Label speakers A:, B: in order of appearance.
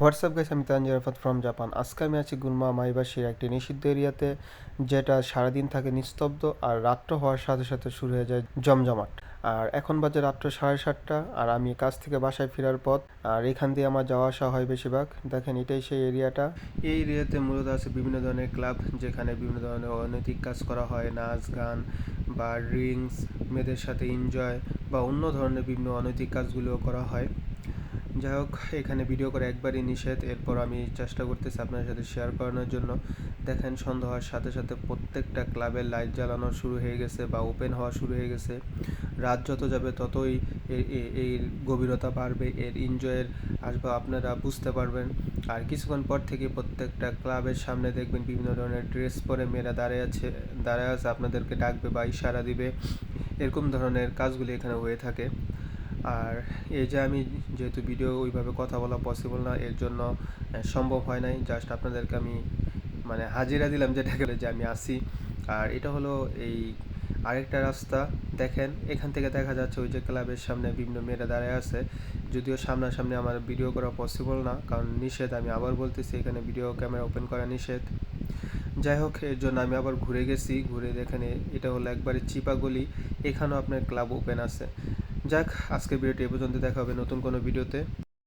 A: WhatsApp guys, আমি Tanjir from Japan আজকে আমি আছি গুলমা মাইবাসীর একটি নিষিদ্ধ এরিয়াতে, যেটা সারাদিন থাকে নিস্তব্ধ আর রাত্র হওয়ার সাথে সাথে শুরু হয়ে যায় জমজমাট। আর এখন বাজে রাত্র সাড়ে সাতটা, আর আমি কাজ থেকে বাসায় ফেরার পথ, আর এখান দিয়ে আমার যাওয়া আসা হয় বেশিরভাগ। দেখেন, এটাই সেই এরিয়াটা। এই এরিয়াতে মূলত আছে বিভিন্ন ধরনের ক্লাব, যেখানে বিভিন্ন ধরনের অনৈতিক কাজ করা হয়, নাচ, গান বা ড্রিঙ্কস, মেয়েদের সাথে এনজয় বা অন্য ধরনের বিভিন্ন অনৈতিক কাজগুলো করা হয়। যাই হোক, এখানে ভিডিও করে একবারই নিষেধ। এরপর আমি চেষ্টা করতেছি আপনার সাথে শেয়ার করানোর জন্য। দেখেন, সন্ধ্যা হওয়ার সাথে সাথে প্রত্যেকটা ক্লাবের লাইট জ্বালানো শুরু হয়ে গেছে বা ওপেন হওয়া শুরু হয়ে গেছে। রাত যত যাবে, ততই এ- এ- এর গভীরতা বাড়বে, এর এনজয়ের আসবে, আপনারা বুঝতে পারবেন। আর কিছুক্ষণ পর থেকে প্রত্যেকটা ক্লাবের সামনে দেখবেন বিভিন্ন ধরনের ড্রেস পরে মেয়েরা দাঁড়িয়ে আছে দাঁড়িয়ে আছে, আপনাদেরকে ডাকবে বা ইশারা দিবে। এরকম ধরনের কাজগুলি এখানে হয়ে থাকে। আর এই যে আমি যেহেতু ভিডিও ওইভাবে কথা বলা পসিবল না, এর জন্য সম্ভব হয় নাই। জাস্ট আপনাদেরকে আমি মানে হাজিরা দিলাম যেটা গেলে যে আমি আসি আর এটা হলো এই আরেকটা রাস্তা। দেখেন, এখান থেকে দেখা যাচ্ছে ওই যে ক্লাবের সামনে বিভিন্ন মেয়েরা দাঁড়ায় আছে। যদিও সামনাসামনি আমার ভিডিও করা পসিবল না, কারণ নিষেধ, আমি আবার বলতেছি, এখানে ভিডিও ক্যামেরা ওপেন করা নিষেধ। যাই হোক, এর জন্য আমি আবার ঘুরে গেছি। ঘুরে দেখেন এটা হলো একবারে চিপা গলি এখানেও আপনার ক্লাব ওপেন আছে। যাক আজকের ভিডিওটি এ পর্যন্ত দেখা হবে নতুন কোনো ভিডিওতে।